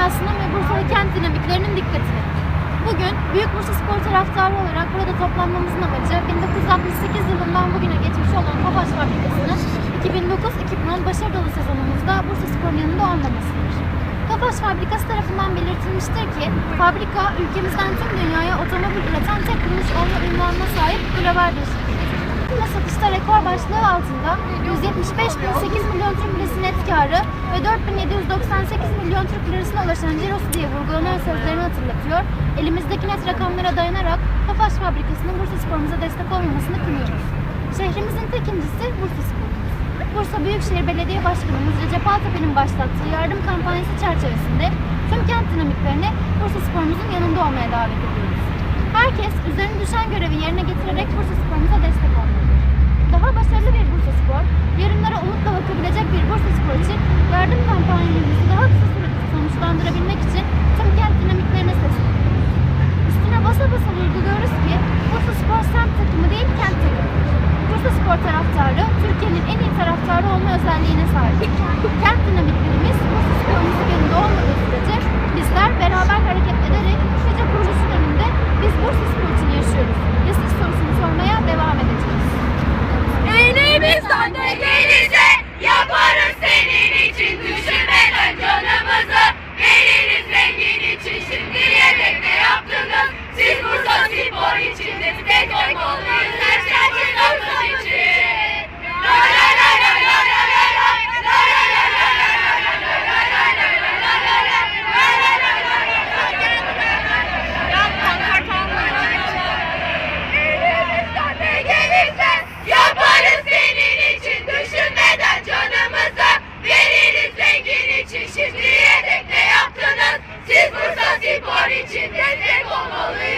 dünyasının ve Bursa'da kent dinamiklerinin dikkatini. Bugün Büyük Bursa Spor taraftarı olarak burada toplanmamızın amacı 1968 yılından bugüne geçmiş olan Tofaş Fabrikası'nın 2009-2010 başarı dolu sezonumuzda Bursa Spor'un yanında olmamasıdır. Tofaş Fabrikası tarafından belirtilmiştir ki, fabrika ülkemizden tüm dünyaya otomobil üreten tek kuruluş olma ünvanına sahip global bir şirkettir. Ve satışta rekor başlığı altında 175.008 milyon Türk lirası net karı ve 4.798 milyon Türk lirasına ulaşan cirosu diye vurgulanan sözlerini hatırlatıyor. Elimizdeki net rakamlara dayanarak Tofaş Fabrikası'nın Bursa Spor'umuza destek olmamasını kınıyoruz. Şehrimizin tek incisi Bursa Spor'umuz. Bursa Büyükşehir Belediye Başkanımız Recep Altepe'nin başlattığı yardım kampanyası çerçevesinde tüm kent dinamiklerini Bursa Spor'umuzun yanında olmaya davet ediyoruz. Herkes üzerine düşen görevi yerine getirerek Bursa Spor'umuza destek olmalıdır. Daha başarılı bir Bursa Spor, yarınlara umutla bakabilecek bir Bursa Spor için yardım kampanyamızı daha kısa sürede sonuçlandırabilmek için tüm kent dinamiklerine sesleniyoruz. Üstüne basa basa vurguluyoruz ki Bursa Spor semt takımı değil kent takımıdır. Bursa Spor taraftarı Türkiye'nin en iyi taraftarı olma özelliğine sahip. Kent dinamiklerimiz Destek olmalıyız